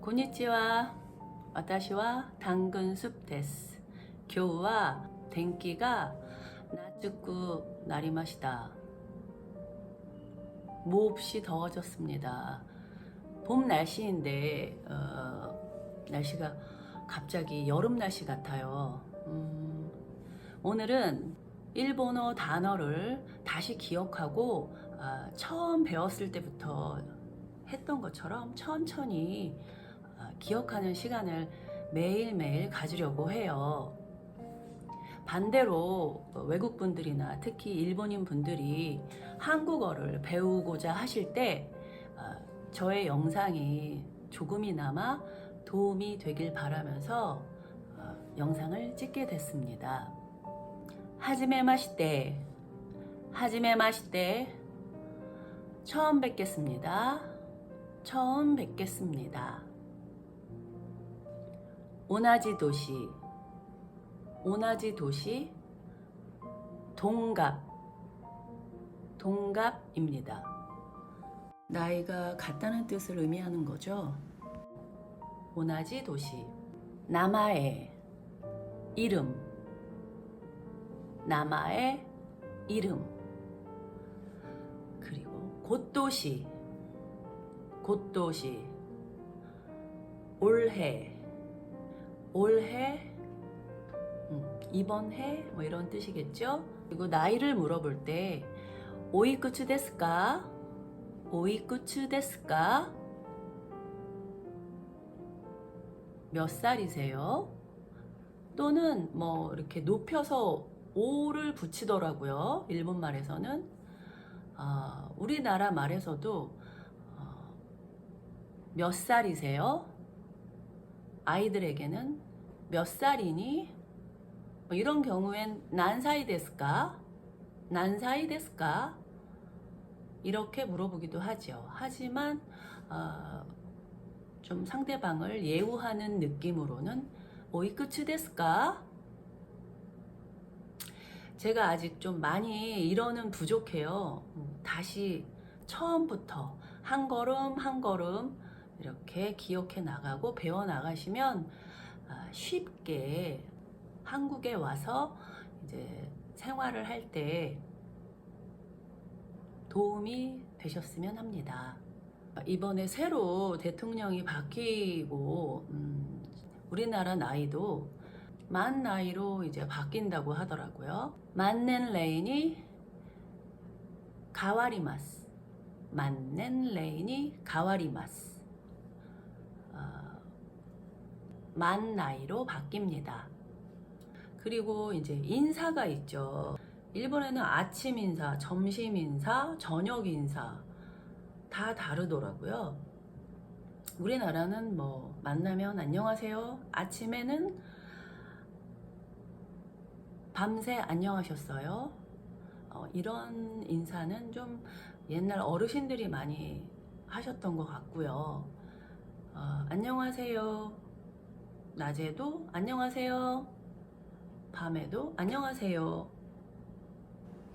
고니치와 와타시와 당근숲 데스. 교우와 denki가 나츠쿠 나리마시다. 몹시 더워졌습니다. 봄 날씨인데 어, 날씨가 갑자기 여름 날씨 같아요. 음, 오늘은 일본어 단어를 다시 기억하고 아, 처음 배웠을 때부터 했던 것처럼 천천히 아, 기억하는 시간을 매일매일 가지려고 해요. 반대로 외국 분들이나 특히 일본인 분들이 한국어를 배우고자 하실 때 아, 저의 영상이 조금이나마 도움이 되길 바라면서 어, 영상을 찍게 됐습니다. 하지메 마시떼, 하지메 마시떼, 처음 뵙겠습니다. 처음 뵙겠습니다. 오나지 도시, 오나지 도시, 동갑, 동갑입니다. 나이가 같다는 뜻을 의미하는 거죠. 오나지 도시, 남아의 이름, 남아의 이름, 그리고 곧도시, 곧도시, 올해, 올해, 음, 이번 해, 뭐 이런 뜻이겠죠? 그리고 나이를 물어볼 때, 오이쿠츠 데스까? 오이쿠츠 데스까? 몇 살이세요? 또는 뭐 이렇게 높여서 오를 붙이더라고요. 일본 말에서는. 아, 우리나라 말에서도 어, 몇 살이세요? 아이들에게는 몇 살이니? 뭐 이런 경우엔 난사이 데스까? 난사이 데스까? 이렇게 물어보기도 하죠. 하지만 어, 좀 상대방을 예우하는 느낌으로는 오이쿠츠 데스까? 제가 아직 좀 많이 이러는 부족해요. 음, 다시 처음부터 한 걸음 한 걸음 이렇게 기억해 나가고 배워 나가시면 아, 쉽게 한국에 와서 이제 생활을 할 때 도움이 되셨으면 합니다. 이번에 새로 대통령이 바뀌고 음, 우리나라 나이도 만 나이로 이제 바뀐다고 하더라고요. 만넨 레인이 가와리마스. 만넨 레인이 가와리마스. 어, 만 나이로 바뀝니다. 그리고 이제 인사가 있죠. 일본에는 아침 인사, 점심 인사, 저녁 인사 다 다르더라고요. 우리나라는 뭐 만나면 안녕하세요. 아침에는 밤새 안녕하셨어요. 어, 이런 인사는 좀 옛날 어르신들이 많이 하셨던 것 같고요. 어, 안녕하세요. 낮에도 안녕하세요. 밤에도 안녕하세요.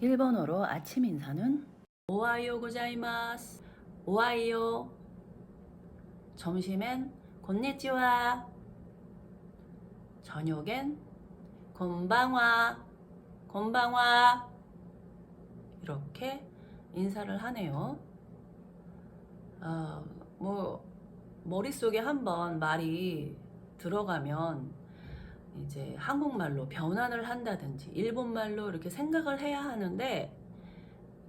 일본어로 아침 인사는 오하요 고자이마스. 오하이요. 점심엔 곤니치와. 저녁엔 곤방와. 곤방와. 이렇게 인사를 하네요. 어, 뭐 머릿속에 한번 말이 들어가면 이제 한국말로 변환을 한다든지 일본말로 이렇게 생각을 해야 하는데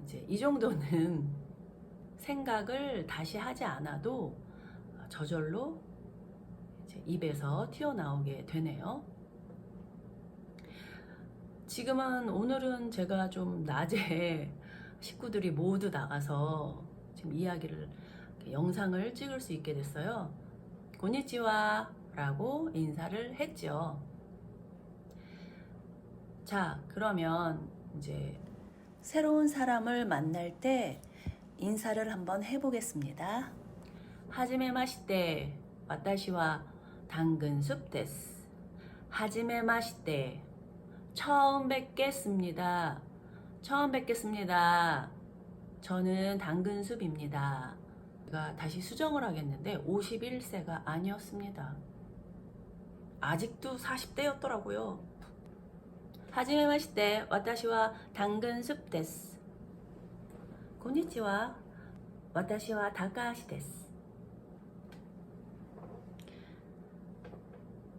이제 이 정도는 생각을 다시 하지 않아도 저절로 입에서 튀어나오게 되네요. 지금은 오늘은 제가 좀 낮에 식구들이 모두 나가서 지금 이야기를 영상을 찍을 수 있게 됐어요. 고니치와 라고 인사를 했죠. 자, 그러면 이제 새로운 사람을 만날 때 인사를 한번 해보겠습니다. 하지메 마시떼, 와타시와 당근숲 데스. 하지메 마시떼, 처음 뵙겠습니다. 처음 뵙겠습니다. 저는 당근숲입니다. 제가 다시 수정을 하겠는데 51세가 아니었습니다. 아직도 40대였더라고요. 하지메 마시테, 와타시와 당근숲 데스. 고니치와, 와타시와 다카시 데스.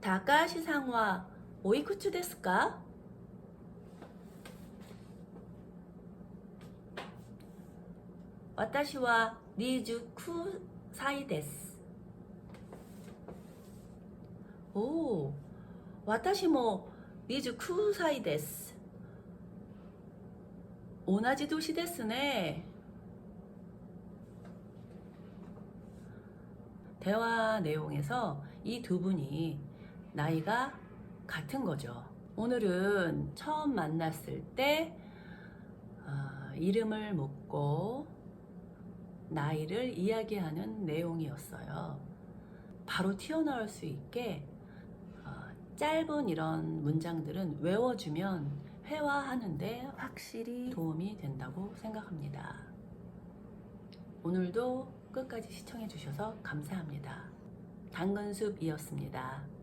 다카시 상와 오이쿠츠 데스까? 와타시와 리주쿠 사이 데스. 오, 私も29歳です。同じ年ですね。 대화 내용에서 이 두 분이 나이가 같은 거죠. 오늘은 처음 만났을 때 어, 이름을 묻고 나이를 이야기하는 내용이었어요. 바로 튀어나올 수 있게 어, 짧은 이런 문장들은 외워주면 회화하는데 확실히 도움이 된다고 생각합니다. 오늘도 끝까지 시청해 주셔서 감사합니다. 당근숲이었습니다.